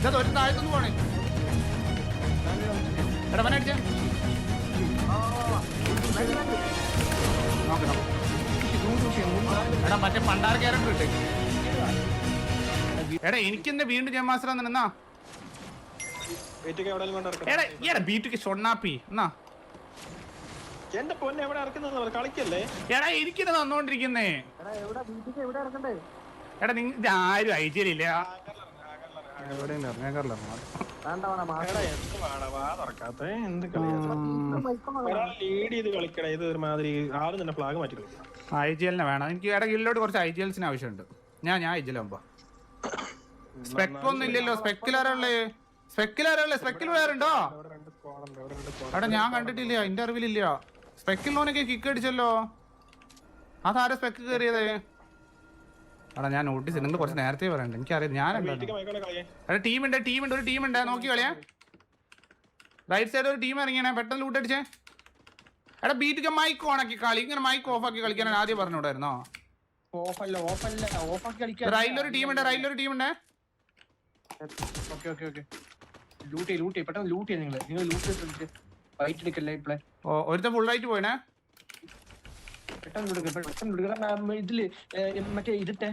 ഇതാ ഒരു താഴത്തൊന്ന് പോണേ. എടാ മനെ അടിച്ചേ. നോക്ക് നോക്ക്. എടാ മറ്റേ പണ്ടാർ ക്യാരക്ടർ ഇട്ടേ. എടാ എനിക്കെന്താ വീണ്ടും ജമാസ്ത്ര എന്നാ? എന്റെ പൊന്നെ എവിടെ ഇറക്കുന്നത് കളിക്കല്ലേ? എടാ എനിക്കിത് തന്നോണ്ടിരിക്കുന്നേ. എടാ ആരും അയച്ചില്ല ഐ ജി എല്ലിനെ വേണം. എനിക്ക് ഇടയ്ക്ക് ഇല്ലോട്ട് കുറച്ച് ഐ ജി എൽസിന് ആവശ്യമുണ്ട്. ഞാൻ ഞാൻ ഐ ജി എൽ സ്പെക്ക് ഒന്നും ഇല്ലല്ലോ സ്പെക്കിൽ ആരാളേ സ്പെക്കിൽ വേറുണ്ടോ അവിടെ രണ്ട് സ്ക്വാഡ് ഉണ്ട്? ഇവിടെ രണ്ട് സ്ക്വാഡ് എടാ ഞാൻ കണ്ടിട്ടില്ല. എന്റെ അറിവിലില്ല. സ്പെക്കിൽ നോനൊക്കെ കിക്ക് അടിച്ചല്ലോ. അതാരെ സ്പെക്ക് കയറിയത്? എടാ ഞാൻ നോട്ടീസ് നിങ്ങൾ കുറച്ച് നേരത്തെ പറയണ്ട. എനിക്കറിയാം ഞാനുണ്ടോ വീട്ടിലേക്ക് മൈക്കോടെ കളിയേ. എടാ ടീമുണ്ട് ടീമുണ്ട് ഒരു ടീമുണ്ട്. നോക്കി കളിയാ. റൈറ്റ് സൈഡ് ഒരു ടീം ഇറങ്ങിയാണേ പെട്ടെന്ന് ലൂട്ട് അടിച്ചേ. എടാ ബീറ്റിക്ക് മൈക്ക് ഓൺ ആക്കി കളി. ഇങ്ങനെ മൈക്ക് ഓഫ് ആക്കി കളിക്കാൻ ആദ്യം പറഞ്ഞുകൂടായിരുന്നോ റൈലൊരു ടീമുണ്ട് റൈലൊരു ടീമുണ്ട് ഓക്കെ ഓക്കെ ഓക്കെ ലൂട്ട് ചെയ്യ് ലൂട്ട് ചെയ്യ്. പെട്ടെന്ന് ലൂട്ട് ചെയ്യ നിങ്ങൾ നിങ്ങൾ ലൂട്ട് ചെയ്തിട്ട് ഫൈറ്റ് എടുക്കല്ലേ ഇപ്പളെ? ഓ ഒരുത്തൻ ഫുൾ റൈറ്റ് പോയിനെ. പെട്ടെന്ന് എടുക്ക പെട്ടെന്ന് കൊടുക്ക ഇതിൽ മറ്റേ ഇതിട്ടെ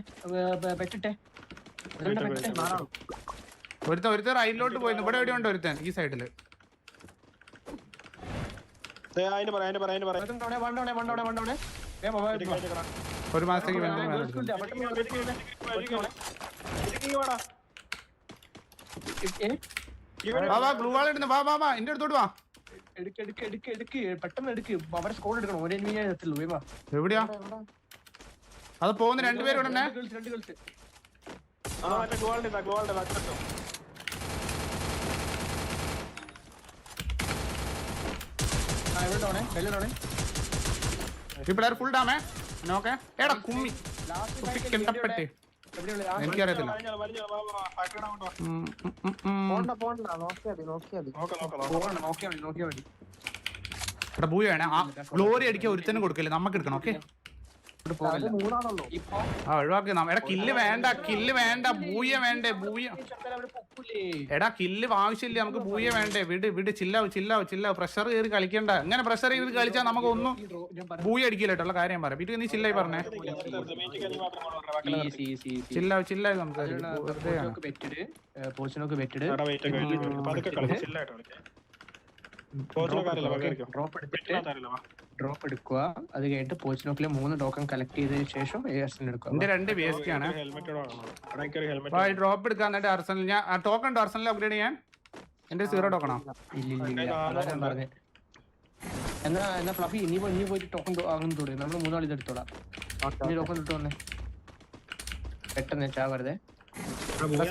പെട്ടിട്ടെ. ഒരുത്തൻ ഒരുത്തൻ റൈഡിലോട്ട് പോയിരുന്നു ഇവിടെ എവിടെ ഉണ്ട് ഒരുത്തൻ ഈ സൈഡിൽ ഒരു മാസത്തേക്ക് ഗ്ലൂ വാൾ ഇടുന്നു. വാ വാ വാ എന്റെ അടുത്തോട്ട് വാ. എടുക്ക് എടുക്ക് എടുക്ക് എടുക്ക്. പെട്ടെന്ന് എടുക്ക്. അവരെ സ്കോർ എടുക്കണം. ഒരു എനിമിയെ എത്തുള്ളൂ വേവാ വാ. എവിടെയാ? അത് പോകുന്ന രണ്ടുപേരും ഉടനെ രണ്ട് girls. ആ, മറ്റേ ഗോൾഡ് ഇതാ, ഗോൾഡ് അച്ചട്ടോ. ആ, ഇവിടെ ഡോണേ, ബെല്ല് ഡോണേ. ഈ പിള്ളേർ ഫുൾ ഡാമേ നോക്കേ. എടാ കുമ്മി. Last എനിക്കറിയത്തില്ല. എടാ ഭൂയ വേണേ ആ ഗ്ലോറി അടിക്കാൻ ഒരുത്തനും കൊടുക്കില്ല? നമുക്ക് എടുക്കണം ഓക്കെ? ആ ഒഴിവാക്കി നാം എടാ കില്ല് വേണ്ട കില്ല് വേണ്ട ഭൂയ വേണ്ടേ ഭൂയ ചെറുക്കൻ അവിടെ പൊക്കൂലേ എടാ കില്ല് ആവശ്യമില്ല നമുക്ക് ബൂയ വേണ്ടേ വിട് വിട് ചില്ലാവ് ചില്ലാവ് ചില്ലാവ് പ്രഷർ കയറി കളിക്കണ്ട. ഇങ്ങനെ പ്രഷർ ചെയ്ത് കളിച്ചാൽ നമുക്ക് ഒന്നും ബൂയ അടിക്കില്ല കേട്ടോ കാര്യം പറയാം. വീട്ടിൽ നീ ചില്ലായി പറഞ്ഞേ. ചില്ലാവ് ചില്ലായി നമുക്ക്. ഡ്രോപ്പ് എടുത്തിട്ട്. ഡ്രോപ്പ് എടുക്കുക. അത് കഴിഞ്ഞിട്ട് പോച്ചിനോക്കിലെ മൂന്ന് ടോക്കൺ കളക്ട് ചെയ്തതിനു ശേഷം എയർസിന് എടുക്കുക. എന്റെ രണ്ട് ബി എസ് ആണ്. helmet അപ്പൊ ഡ്രോപ്പ് എടുക്കാൻ എന്നിട്ട് അർസനൽ ഞാൻ ടോക്കൺ ഉണ്ടോ അർസനൽ അപ്ഗ്രേഡ് ചെയ്യാൻ? എന്റെ സീറോ ടോക്കണോ ഇല്ല ഇല്ല ഇല്ല. അതാ എന്നാ എന്നാ ഫ്ലഫി നീ പോയി നീ പോയിട്ട് ടോക്കൺ ആകുന്നു തുടങ്ങി നമ്മൾ മൂന്നാൾ ഇത് എടുത്തോളാം. നീ ടോക്കൺ ഇട്ട് വന്നേ. പെട്ടെന്ന് ചാ വെറുതെ.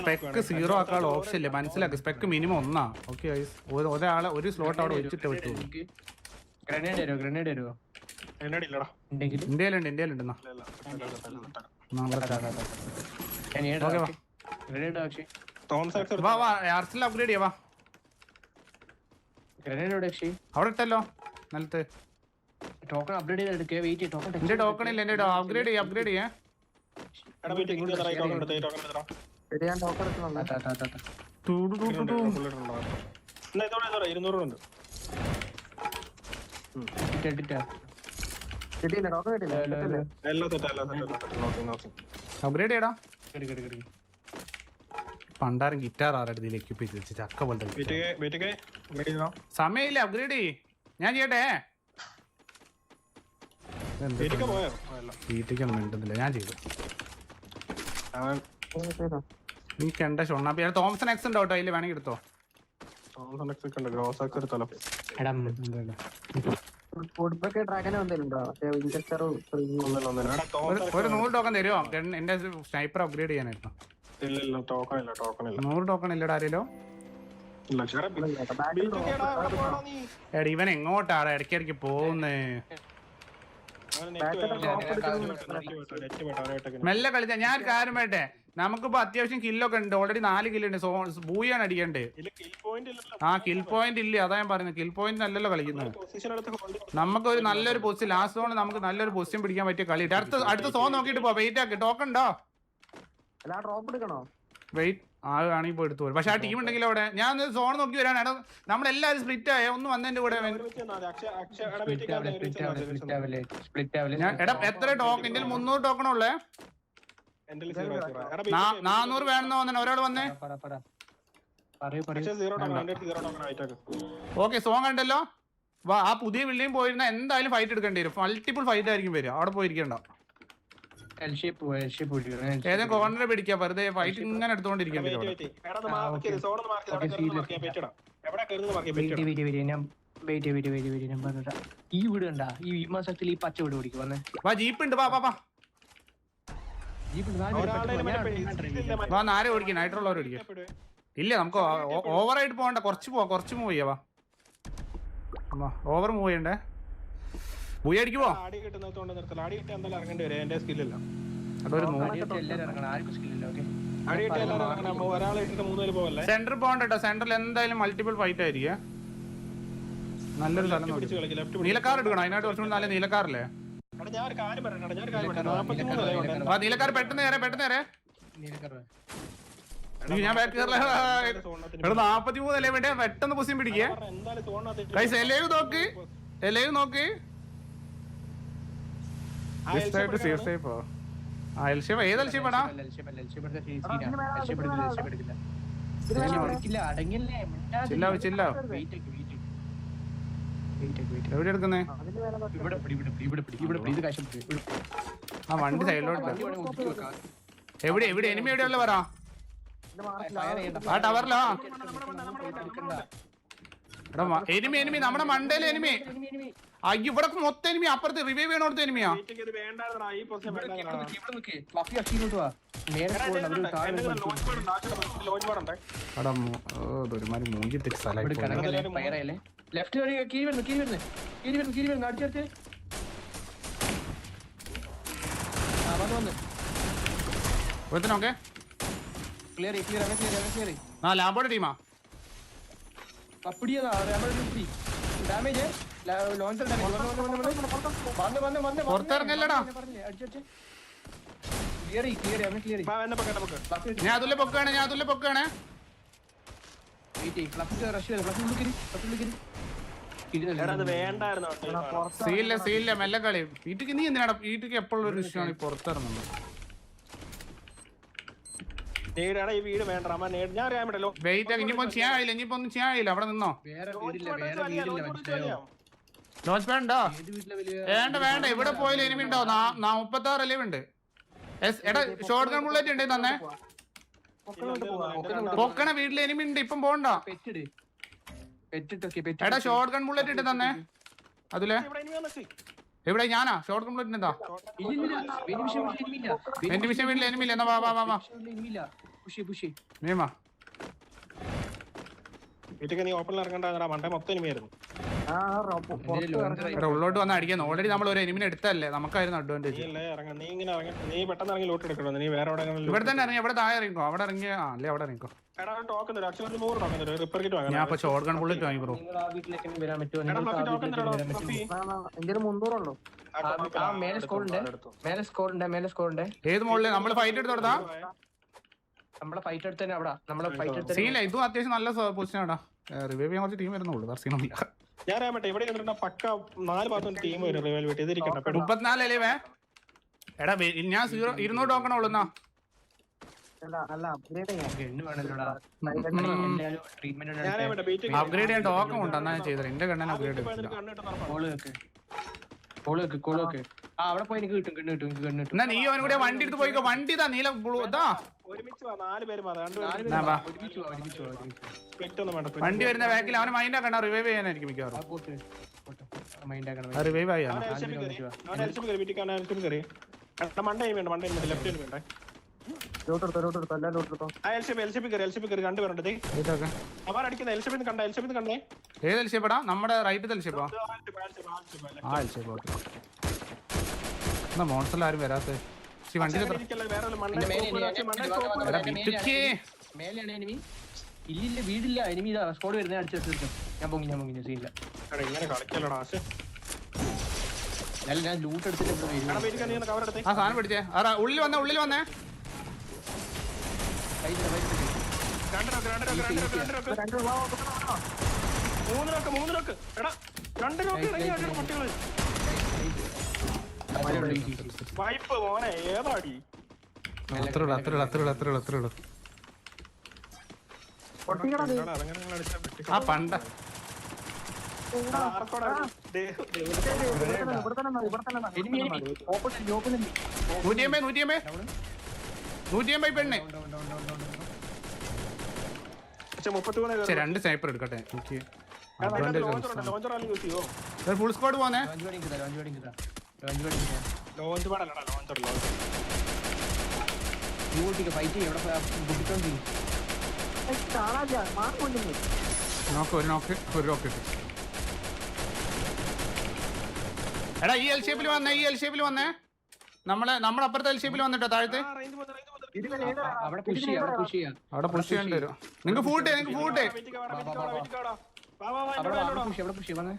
സ്പെക്ക് സീറോ ആക്കാനുള്ള ഓപ്ഷൻ ഇല്ല? മനസ്സിലാക്കി. സ്പെക്ക് മിനിമം ഒന്നാ. ഓക്കെ ഒരാളെ ഒരു സ്ലോട്ട് അവിടെ വെച്ചിട്ട് വിട്ടു ഗ്രനേഡ് തരുമോ ഗ്രനേഡ് തരുമോ എന്നോട് ഇല്ലടാ. ഉണ്ടെങ്കിൽ ഇന്ത്യയിലുണ്ട് ഇന്ത്യയിലുണ്ട്. ഗ്രനേഡ് ആക്സ് വാ വാ അർസനൽ അപ്ഗ്രേഡ് ചെയ്യാ വാ. ഗ്രനേഡ് എവിടെ അവിടെ ഇട്ടല്ലോ നിലത്ത്. ടോക്കൺ അപ്ഡേറ്റ് ചെയ്ത് എടുക്കുക വെയിറ്റ് ടോക്കൺ എന്റെ ടോക്കൺ ഇല്ല എന്റെ അപ്ഗ്രേഡ് ചെയ്യാം അപ്ഗ്രേഡ് ചെയ്യാം എടാ, അപ്ഗ്രേഡ് ചെയ്യടാ പണ്ടാരം ഗിറ്റാർ ആരുടെ എക്യൂപ്പ് ചെയ്ത് വെച്ച് ചക്ക പോലത്തെ സമയമില്ല അപ്ഗ്രേഡ് ചെയ്യ്. ഞാൻ ചെയ്യട്ടെ. വീട്ടിലേക്കൊന്നും മിണ്ടുന്നില്ല ഞാൻ ചെയ്തു. നീ കണ്ട ഷൊണ്ണാപ്പി. തോമസൺ എക്സ് ഉണ്ടോ കേട്ടോ? അതിൽ വേണമെങ്കിൽ എടുത്തോ. തോമസൺ എക്സ് ഒക്കെ ഉണ്ട്, ഗ്രോസ് ആക്സ് എടുത്താലോ. എടാ, തോമസ് ഒരു- ഒരു നൂറ് ടോക്കൺ തരുമോ എന്റെ സ്നൈപ്പർ അപ്ഗ്രേഡ് ചെയ്യാനായിരുന്നു ഇല്ല, ഇല്ല. നൂറ് ടോക്കൺ ഇല്ലടാ ആരേലോ? എടാ, ഇവൻ എങ്ങോട്ടാടാ ഇടയ്ക്ക് ഇടയ്ക്ക് പോകുന്നേ. മെല്ലെ കളിച്ച. ഞാൻ കാര്യമായിട്ടെ കാര്യം വേട്ടെ നമുക്കിപ്പോ അത്യാവശ്യം കില്ലൊക്കെ ഉണ്ട്. ഓൾറെഡി നാല് കില്ല് ഉണ്ട്. സോ ബൂയാണ് അടിക്കണ്ടേ? ആ കിൽ പോയിന്റ് ഇല്ല. അതാ ഞാൻ പറയുന്നത് കിൽ പോയിന്റ് അല്ലല്ലോ കളിക്കുന്നത് നമുക്ക് ഒരു നല്ലൊരു പൊസിഷൻ ലാസ്റ്റ് സോൺ നമുക്ക് നല്ലൊരു പൊസിഷൻ പിടിക്കാൻ പറ്റിയ കളി. അടുത്ത അടുത്ത സോൺ നോക്കിട്ട് പോ. വെയിറ്റ് ആക്കി. ടോക്കൺ ഉണ്ടോ? ഡ്രോപ്പ് എടുക്കണോ? വെയിറ്റ് ആണെങ്കിൽ പോയി എടുത്തു പോലും. പക്ഷെ ആ ടീം ഉണ്ടെങ്കിൽ അവിടെ ഞാൻ സോൺ നോക്കി വരാൻ എടാ നമ്മളെല്ലാരും സ്പ്ലിറ്റ് ആയ? ഒന്ന് വന്നതിന്റെ കൂടെ എടാ എത്ര ടോക്കൺ എന്റെ മുന്നൂറ് ടോക്കൺ ഉള്ളേ? നാനൂറ് വേണമെന്ന് വന്നെ? ഒരാൾ വന്നേ ഓക്കെ സോങ് ഉണ്ടല്ലോ വാ ആ പുതിയ ബിൽഡിംഗ് പോയിരുന്ന എന്തായാലും ഫൈറ്റ് എടുക്കേണ്ടി വരും. മൾട്ടിപ്പിൾ ഫൈറ്റ് ആയിരിക്കും വരിക. അവിടെ പോയിരിക്കണ്ട. ഏതെങ്കിലും കോർണർ പിടിക്കാ. വെറുതെ ഫൈറ്റ് ഇങ്ങനെ എടുത്തോണ്ടിരിക്കാം എടുത്തോണ്ടിരിക്കേണ്ടി വരും ഈ വീട് കണ്ടാ? ഈ മാസത്തിൽ ഈ പച്ച വീട് പിടിക്കും വന്നേ വാ ജീപ്പ് ഉണ്ട്. വാ വാ വാ ജീപ്പ് നാല് പേര് ഒരാളുടെ പെട്ടെന്ന് മറ്റേ ഞാൻ- ഞാൻ ഇതില്ല, drive മറ്റേ വാ നാരെ ഓടിക്കും. ഇല്ല നമുക്ക് ഓവറായിട്ട് പോകണ്ട കുറച്ച് പോവാ കുറച്ച് മൂവ് ചെയ്യാ വാ. ഓവർ മൂവ് ചെയ്യണ്ടേ? മൂവ് അടിക്കുമോ സെന്ററിൽ പോകണ്ടോ കിട്ടി. സെന്ററിൽ എന്തായാലും മൾട്ടിപ്പിൾ ഫൈറ്റ് ആയിരിക്കും. നല്ലൊരു സ്ഥലം നീലക്കാർ എടുക്കണം. അതിനായിട്ട് കുറച്ചുകൂടി നല്ല നീലക്കാറല്ലേ നീലക്കാർ പെട്ടെന്ന് നേരെ പെട്ടെന്ന് നീലക്കറ ഞാൻ ബാക്ക് നാപ്പത്തി മൂന്നല്ലേ വേണ്ടേ പെട്ടെന്ന് പൊസിയും പിടിക്കേ. തോന്നാത്ത നോക്ക്. എലൈവ് നോക്ക്. ഏത് അല്ല അടങ്ങില്ലേ? ചില്ലാവ് ചില്ലാവ് വെയിറ്റ് വെയിറ്റ് വെയിറ്റ് വെയിറ്റ് എവിടെ എടുക്കുന്നേ? ഇവിടെ പിടി പിടി ഇവിടെ പിടി ഇവിടെ പിടി. ഇത് കാശം പിടി ഇവിടെ പിടി. ആ വണ്ടി സൈഡിലോട്ട്. എവിടെ എവിടെ? എനിമി എവിടെയുള്ള പറ. ആ ടവറിലോ. എനിമി എനിമി നമ്മുടെ മണ്ടയിലെ എനിമി. അയ്യോ ഇവിടെ മൊത്തം എനിമി അപ്പുറത്ത് റിവൈവ് ചെയ്യണോടത്ത് എനിമിയാ. ഒരുമാതിരി മൂഞ്ചിട്ട് ഈ ലെഫ്റ്റ് വരെ കീഴ് വരുന്നു കീഴ് വരുന്നു. കീഴ് വരുന്നു കീഴ് വരുന്നു. അടിച്ചു ആ വന്ന് വന്ന്. ഒരുത്തനൊക്കെ ക്ലിയർ ക്ലിയർ അങ്ങനെ ക്ലിയർ അങ്ങനെ ക്ലിയർ ആ ലാബോടെ ടീമാ അപ്പടിയാ ഡാമേജ് ലോഞ്ചർ ഡാമേജ് പുറത്തിറങ്ങല്ലടാ. ക്ലിയർ ക്ലിയർ അങ്ങനെ ക്ലിയർ. ഞാൻ അതുല്ലേ പൊക്കാണ് ഞാൻ അതുല്ലേ പൊക്കാണ്. സീല്ല സീലില്ല മെല്ലെ കളി. വീട്ടിക്ക് നീ എന്തിനാണ് വീട്ടിക്ക് എപ്പോഴും ഒരു വിഷയമാണ് ഈ പുറത്തിറങ്ങുന്നത്. ഇനിയിപ്പോ ചെയ്യാൻ കഴിയില്ല ഇനിയിപ്പോ ഒന്നും ചെയ്യാൻ കഴിയില്ല. അവിടെ നിന്നോ? ലോഞ്ച് വേണ്ട? വേണ്ട ഇവിടെ പോയാലും എനിമി ഉണ്ടാവും നാ മുപ്പത്തി ആറ് അല്ലേ ഉണ്ട് എസ്, എടാ ഷോർട്ട് ഗൺ ബുള്ളറ്റ് ഉണ്ട് തന്നെ. പൊക്കണ വീട്ടിൽ എനിമി ഉണ്ട് ഇപ്പം പോണ്ട? എടാ ഷോർട്ട് ഗൺ ബുള്ളറ്റ് ഇട്ട് തന്നെ. അതിലെ? ഇവിടെ എവിടെ? ഞാനാ? ഷോർട്ട് ഗൺ ബുള്ളറ്റ് എന്താ വെനിമിഷൻ വീട്ടിൽ എനിമില്ല എന്റെ വിഷയം വീട്ടിൽ എനിമി ഇല്ല. എന്നാ വാ വാ വാ വാ. നീ ഓപ്പണിൽ ഇറങ്ങണ്ടാ? മണ്ടേ മൊത്തം ഇനിമായിരുന്നു എടാ ഉള്ളോട്ട് വന്ന് അടിക്കാൻ. ഓൾറെഡി നമ്മൾ ഒരു എനിമിനെ എടുത്തല്ലേ നമുക്കായിരുന്നു അഡ്വാന്റേജ് നീ ഇങ്ങനെ ഇറങ്ങ നീ പെട്ടെന്ന് ഇറങ്ങി ലോട്ട് എടുക്കണോ? നീ വേറെ ഇവിടെ തന്നെ ഇറങ്ങി. ഇവിടെ താഴെ ഇറങ്ങിക്കോ? അവിടെ ഇറങ്ങി ആ അല്ലേ അവിടെ ഇറങ്ങിക്കോ? ഞാൻ വാങ്ങണം. അപ്പൊ ഷോർട്ട് ഗൺ ബുള്ളറ്റ് വാങ്ങി ബ്രോ ഏത് മുകളിൽ നമ്മൾ ഫൈറ്റ് എടുത്ത് കൊടുത്താ? നമ്മളെ ഫൈറ്റ് എടുത്ത് തന്നെ അവിടെ. നമ്മളെ ഫൈറ്റ് എടുത്ത് സീനില്ല ഇതും അത്യാവശ്യം നല്ല പൊസിഷൻ ആടാ. റിവൈവ് ചെയ്യാൻ കുറച്ച് ടീം വരുന്നുള്ളൂ. സീനൊന്നുമില്ല ഞാൻ അറിയാൻ പറ്റേ ഇവിടെ കണ്ടിട്ട് പക്ക നാല് ഭാഗത്തും ടീം വരും റിവൽ വീട്ടിൽ ഇതിരിക്കട്ടെ പെടും. മുപ്പത്തിനാല് അല്ലേ വേ എടാ ഞാൻ സീറോ ഇരുന്നൂറ് അറിയാൻ പറ്റേ ബീറ്റ് അപ്ഗ്രേഡ് ചെയ്യാൻ ടോക്കൺ ഉണ്ട് എന്നാ ഞാൻ ചെയ്തത്. എന്റെ കണ്ണൻ അപ്ഗ്രേഡ് ആ അവിടെ പോയി എനിക്ക് കിട്ടും ഗണ്ണ് കിട്ടും എനിക്ക് കിട്ടും. എന്നാ നീ അവനും കൂടെ വണ്ടി എടുത്ത് പോയിക്കോ. വണ്ടി ഇതാ നീല ബ്ലൂ ഇതാ. ഒരുമിച്ച് വാ നാല് പേര് നാല് വാ. ഒരുമിച്ച് ഒരുമിച്ച് ഒരുമിച്ച് ഒന്നും വേണ്ട വണ്ടി വരുന്ന ബാക്കിൽ അവനെ മൈൻഡ് ആക്കണ്ട റിവൈവ് ചെയ്യാനായിരിക്കും ആ മിക്കവാറും പോട്ട് പോട്ടെ മൈൻഡ് ആക്കണം ആ റിവൈവ് ആയി കയറി. കയറി വീട്ടിൽ കയറി. എടാ മണ്ട ആ കയറി കയറി രണ്ടുപേരുണ്ട് ദേ. കണ്ട എൽസിപി കണ്ടേ ഏത് എൽഷേപ്പാടാ നമ്മുടെ റൈറ്റ് എൽഷേപ്പാ ഇത്. ആ എൽഷേപ്പ് ഓക്കെ എന്നാ മോൺസൽ ആരും വരാത്ത? വണ്ടി ഇല്ലില്ല വീടില്ല എനിമി ഇതാ. സ്കോഡ് വരുന്നത് അടിച്ചു ഞാൻ പൊങ്ങി ഞാൻ പൊങ്ങി സീനില്ല അല്ല ഞാൻ ലൂട്ട് എടുത്തിട്ട് ആ സാധനം പിടിച്ചേ. ഉള്ളിൽ വന്നേ ഉള്ളിൽ വന്നേ. മൂന്ന് നോക്ക് മൂന്ന് നോക്ക് എടാ രണ്ട് നോക്ക് ഇറങ്ങി അടിയുടെ പട്ടികൾ വൈപ്പ് മോനെ ഏതാടി അത്ര ഉള്ളു അത്ര ഉള്ളു അത്ര ഉള്ളു അത്ര ഉള്ളു അത്ര ഉള്ളു പൊട്ടിക്കടാ നീ. എടാ, അതങ്ങനെ നിങ്ങൾ അടിച്ചാ ആ പണ്ട നൂറ്റിയമ്പേ നൂറ്റിയമ്പേ നൂറ്റിയമ്പേ പെണ്ണെ രണ്ട് സ്നൈപ്പർ എടുക്കട്ടെ ഫുൾ സ്ക്വാഡ് പോന്നേ ലോഞ്ച് പാടല്ലടാ ലോഞ്ചർ ലോഞ്ചർ ഈ ഊട്ടിക്ക് fight ചെയ്യ്, എവിടെ കൊണ്ടുവന്നു. നോക്ക് ഒരു നോക്ക് ഒരു നോക്ക്. എടാ ഈ എൽ ഷേപ്പിൽ വന്നേ ഈ എൽ ഷേപ്പിൽ വന്നേ. നമ്മളെ നമ്മുടെ അപ്പുറത്തെ എൽ ഷേപ്പിൽ വന്നിട്ടോ താഴത്തെ? അവിടെ പുഷ് ചെയ്യാം, അവിടെ push ചെയ്യാം. അവിടെ പുഷ് ചെയ്യേണ്ടി വരും. നിങ്ങൾക്ക് ഫൂട്ടേ നിങ്ങൾക്ക് ഫൂട്ടേ അവിടെ പുഷ് വീട്ടിക്ക് പുഷ് വീട്ടിക്ക് വാടാ വാ വാ വാ അവിടെ ഇവിടെ അവിടെ വാ, push ചെയ്യാം,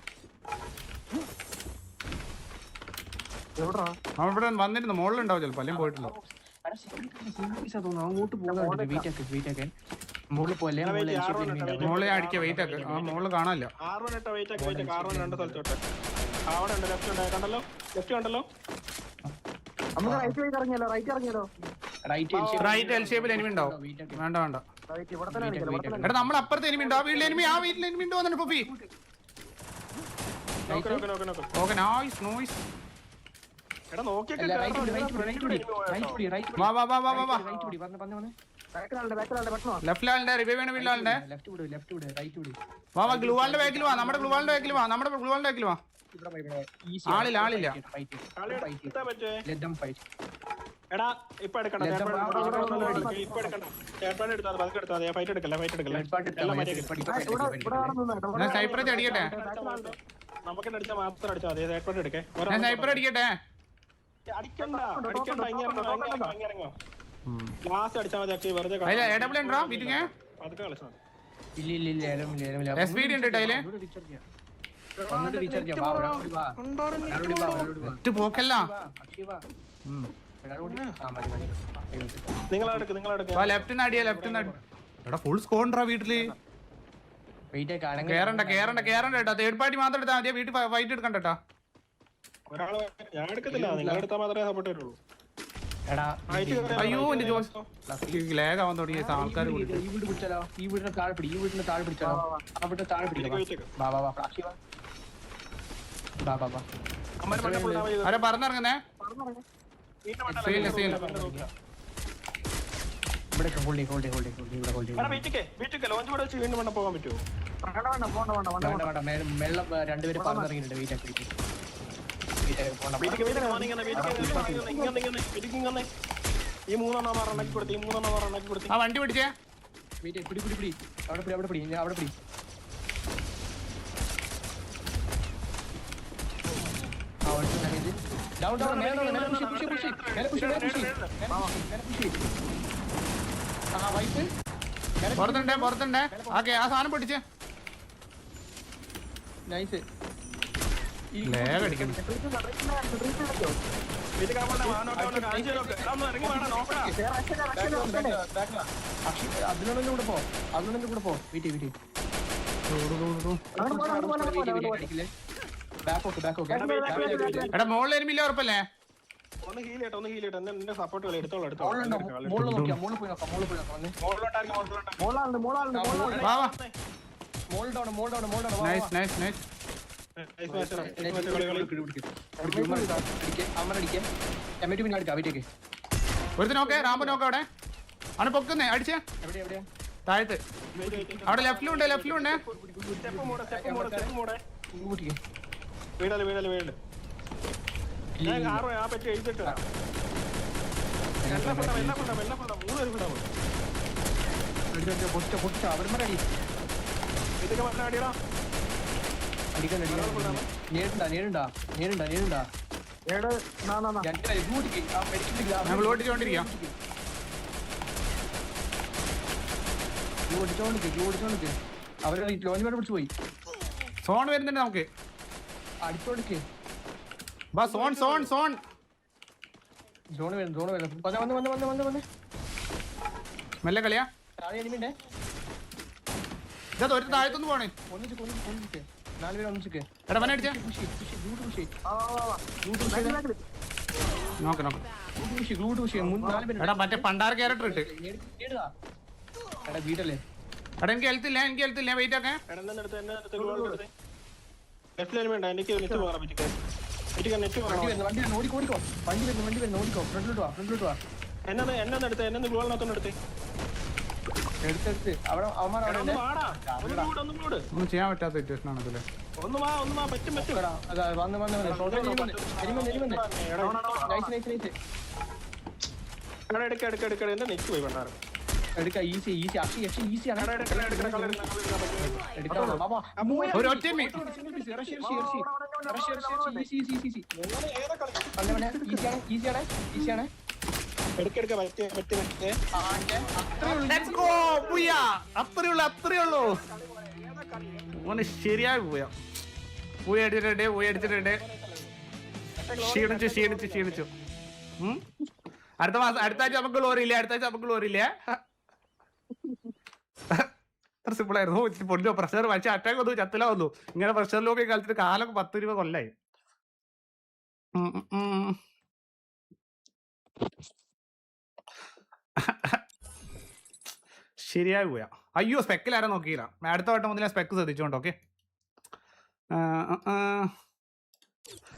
അവിടെ വന്നിരുന്നു മുകളിലുണ്ടാവും ചിലപ്പോൾ അല്ലെങ്കിൽ പോയിട്ടില്ല. മുകളിൽ അടിക്കുക വെയിറ്റ് ആക്ക് ആ മോൾ കാണാനില്ല. ആറ് വൺ വെയിറ്റ് ആക്കി വെയിറ്റ് ആക്കി ആറ് വൺ രണ്ട് അവിടെ ഉണ്ട് ലെഫ്റ്റ് ഉണ്ട്. കണ്ടല്ലോ? ലെഫ്റ്റ് കണ്ടല്ലോ? നമുക്ക് റൈറ്റ് എൽ ഷേപ്പിൽ എനിമി ഉണ്ടാവും വേണ്ട വേണ്ട. എടാ നമ്മൾ അപ്പുറത്തെ എനിമി ഉണ്ട്? ആ വീട്ടിൽ എനിമി ആ വീട്ടിൽ എനിമി ഉണ്ട് വന്നിട്ട് പുപ്പി ഓക്കെ നോയ്സ് നോയ്സ് എടാ നോക്കിയൊക്കെ. വാ വാ വാ വാ വാ വാ റിവൈവ് വീട്ടിലാളുടെ. വാ വാ ബാക്കിൽ വാ നമ്മുടെ ഗ്ലൂവാളിന്റെ ബാക്കിൽ വാ നമ്മുടെ ഗ്ലൂവാളിന്റെ ബാക്കിൽ വാ. ആളില്ല. ആളില്ല. എടാ ഇപ്പൊ എടുക്കണ്ട. ഇപ്പൊ എടുക്കണ്ട. ചേട്ടൻ പതുക്കെ ഫൈറ്റ് എടുക്കല്ല ഫൈറ്റ് എടുക്കല്ല? സ്നൈപ്പർ അടിക്കട്ടെ? നമുക്ക് അടിച്ചാൽ മാത്രം അടിച്ചാൽ മതി. ചേട്ടൻ എടുക്കേ? ഞാൻ സ്നൈപ്പർ അടിക്കട്ടെ? അടിക്കണ്ട. അടിക്കണ്ട ഇറങ്ങോ, അടിച്ചാൽ മതി വെറുതെ കളിച്ചാൽ മതി. വീട്ടിൽ. കേറണ്ട കേറണ്ട കേറണ്ട കേട്ടോ. തേർഡ് പാർട്ടി മാത്രം എടുത്താൽ മതി. വീട്ടിൽ ഫൈറ്റ് എടുക്കണ്ട കേട്ടോ. ഞാൻ എടുക്കത്തില്ല. നിങ്ങളെടുത്താൽ മാത്രമേ സപ്പോർട്ട് വരുള്ളൂ. എടാ, അയ്യോ എന്റെ ജോസ്. ലാഗ് ആവാൻ തുടങ്ങിയ ആൾക്കാർ ഈ വീട് ഈ വീട് പിടിച്ചാലോ ഈ വീടിന്റെ താഴെ പിടി ഈ താഴെ പിടിച്ചാലോ ആ താഴെ പിടിക്കാം പറഞ്ഞിറങ്ങുന്നേ? ഇവിടെ ഇവിടെ പോകാൻ പറ്റുമോ രണ്ടുപേര് പറന്നിറങ്ങിയിട്ടുണ്ട് വെയിറ്റ് ആക്കി ഈ മൂന്നെണ്ണം മാറ ഉണ്ടാക്കി കൊടുത്തി? ഈ മൂന്നെണ്ണം മാറ ഉണ്ടാക്കി കൊടുത്തി? ആ വണ്ടി പിടിച്ചേ. വെയിറ്റ് പിടി പിടി പിടി. അവിടെ പിടി അവിടെ പിടി ഞാൻ അവിടെ പിടി. ആ ഒളിച്ചു മാനേജ് ഡൗൺ ഡൗൺ മേലെ മേലെ പുഷ് പുഷ് പുഷ് മേലെ പുഷ് മേലെ പുഷ് മേലെ പുഷ് ആ വൈപ്പ് പുറത്തുണ്ടേ പുറത്തുണ്ടേ. ഓക്കെ ആ സാധനം പിടിച്ചേ നൈസ് ലേഗ് അടിക്കുന്നു അതിനോടൊന്നും കൂടെ പോ. അതിനോടൊന്നും കൂടെ പോ. ബാക്ക് ഓക്കെ എടാ മോളിൽ എനിമില്ല ഉറപ്പല്ലേ? ഒന്ന് ഹീൽ ചെയ്യട്ടെ ഒന്ന് ഹീൽ ചെയ്യട്ടെ. എന്നെ നിന്റെ സപ്പോർട്ട് കളി എടുത്തോളൂ എടുത്തോളൂ. മോളിൽ നോക്കിയാ മോളിൽ പോയി നോക്കാം മോളിൽ പോയി നോക്കാം വന്ന് മുകളിലോട്ടായിരിക്കും മുകളിലോട്ടായിരിക്കും മോളാളുണ്ട് മോളാളുണ്ട് മോളാളുണ്ട് വാ. വാ മോൾ ഡൗൺ മോൾ ഡൗൺ മോൾ ഡൗൺ നൈസ് നൈസ് നൈസ് ഒരുത്തി നോക്കേ റാമ്പ് നോക്ക അവിടെ. ആണ് പൊക്കുന്നേ അടിച്ചേ. എവിടെ എവിടെയാ? താഴത്ത്. അവിടെ ലെഫ്റ്റിലും ഉണ്ട് സ്റ്റെപ്പ് ഉണ്ട്. സ്റ്റെപ്പ് മൂടെ സ്റ്റെപ്പ് മൂടെ കൂട്ടിക്ക് വീടൽ വീടൽ വീട് ഞാൻ കാറ് ആ പറ്റി എഴുതിട്ട് എല്ലാം ഫുണ്ടാവും എല്ലാം ഫുണ്ടാവും എല്ലാം ഫുണ്ടാവും മൂന്ന് പേര് ഫുണ്ടാവും പൊട്ടിച്ച പൊട്ടിച്ച അവന്മാരെ അടി ഇതൊക്കെ പറഞ്ഞ അടിയടാ. ഓടിച്ചോണ്ടിരിക്കാം ഓടിച്ചോണ്ടിക്ക് ഓടിച്ചോണ്ടിക്ക് അവർ ലോഞ്ച് പേര് പിടിച്ചു പോയി. സോൺ വരുന്നുണ്ട് നമുക്ക്. ബാ സോൺ സോൺ സോൺ. സോൺ വരും സോൺ വരും. വന്ന് വന്ന് വന്ന് വന്ന് വന്ന് വന്ന്. മെല്ലെ കളിയാ. താഴെ എനിമിണ്ടേ ഇതാ ഒരു താഴത്തുനിന്ന് പോണേ. ഒന്നിച്ച് ഒന്നിച്ച്. മറ്റേ പണ്ടാർ ക്യാരക്ടർ ഇട്ട്. എടാ എനിക്ക് ഹെൽത്ത് ഇല്ല എനിക്ക് ഹെൽത്ത് ഇല്ല. വെയിറ്റ് ഒക്കെ? വേണ്ട വരുന്നു വണ്ടി വരുന്നു. ഓടിക്കോ ഫ്രണ്ടിലോട്ട് വാ ഫ്രണ്ടിലോട്ട് വാ. എന്നെ എന്നെ എടുത്ത് എന്നെ നോക്കുന്ന എടുത്ത്. എടുത്തെടുത്ത്. അവിടെ അവന്മാർ അവിടെ ഒന്ന് ഉണ്ട്. ചെയ്യാൻ പറ്റാത്ത സിറ്റുവേഷൻ ആണ് ഇതിൽ. ഒന്നുമാ വാ ഒന്ന് വാ പറ്റും പറ്റും. എടാ, അതാ വന്ന് വന്ന് വന്ന്. Short element element. Element nice nice nice എടുക്ക easy easy. Akshi Akshi easy ആണ്. എടാ എടുക്ക എടുക്ക കളർ എടുക്കാം. ബാബാ ഒരു ഒറ്റ മീ സിംഗിൾ പീസ് ഇറച്ചി ഇറച്ചി ഇറച്ചി ഇറച്ചി ഇറച്ചി ഇറച്ചി ഈസി ഈസി ഈസിയാണ് ഈസിയാണ്. ഈസിയാണ് എടുക്ക എടുക്ക പറ്റേ പറ്റേ പറ്റേ Let's go, പുയ്യ. അത്രേ ഉള്ളൂ അത്രേ ഉള്ളൂ ഓന് ശരിയായി പോയാ. പോയി അടിച്ചിട്ടുണ്ട് പോയി അടിച്ചിട്ടുണ്ട്. ക്ഷീണിച്ചു ക്ഷീണിച്ചു ക്ഷീണിച്ചു. അടുത്ത മാസം അടുത്ത ആഴ്ച നമുക്ക് ലോറി ഇല്ലേ? അടുത്ത ആഴ്ച നമുക്ക് ലോറി ഇല്ലേ? അത്ര സിമ്പിൾ ആയിരുന്നു. പൊടിഞ്ഞോ പ്രഷർ പക്ഷേ അറ്റാക്ക് വന്നു ചത്തില വന്നു. ഇങ്ങനെ പ്രഷർ ലോബി കളിച്ചിട്ട് കാലം പത്ത് രൂപ കൊല്ലായി. ശരിയായി പോയാ. അയ്യോ സ്പെക്കിൽ ആരാ നോക്കിയില്ല. അടുത്ത വട്ടം മുതലേ സ്പെക്ക് ശ്രദ്ധിച്ചോണ്ട് ഓക്കെ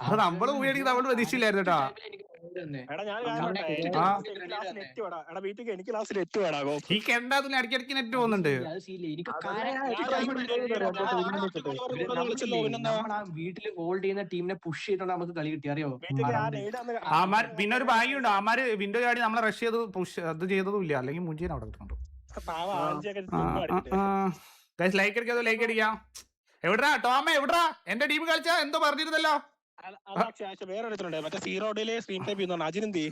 അത് നമ്മൾ ഉപയോഗിക്കുന്നത് നമ്മൾ പ്രതീക്ഷയില്ലായിരുന്നു കേട്ടോ. എടാ ഞാൻ ആ. നെറ്റ് വേടാ. എടാ വീട്ടിൽ എനിക്ക് ലാസ്റ്റ് നെറ്റ് വേടാ ഗോ. ഈ കെണ്ടാത്തിന് ഇടയ്ക്കിടയ്ക്ക് നെറ്റ് പോകുന്നുണ്ട്? വീട്ടിൽ ഹോൾഡ് ചെയ്യുന്ന ടീമിനെ പുഷ് ചെയ്തോണ്ട് നമുക്ക് കളി കിട്ടി. അറിയോ? ആമാർ പിന്നെ ഒരു ഭാഗ്യമുണ്ട്. ആമാര് വിൻഡോ ചാടി നമ്മളെ റഷ് ചെയ്ത് പുഷ് അത് ചെയ്തതും ഇല്ല അല്ലെങ്കിൽ മുഞ്ചീനെ അവിടെ കിട്ടുന്നുണ്ട് ലൈക്ക് അടിക്കാതെ ലൈക്ക് അടിക്കാം എവിടാ ടോമ എവിടാ? എന്റെ ടീം കളിച്ചാ എന്തോ പറഞ്ഞിരുന്നല്ലോ? വേറെ ഒരുത്തരുണ്ട് മറ്റേ സീറോ ഡിലേ സ്ക്രീൻ ടൈപ്പ് ചെയ്യുന്ന അജിനെന്തി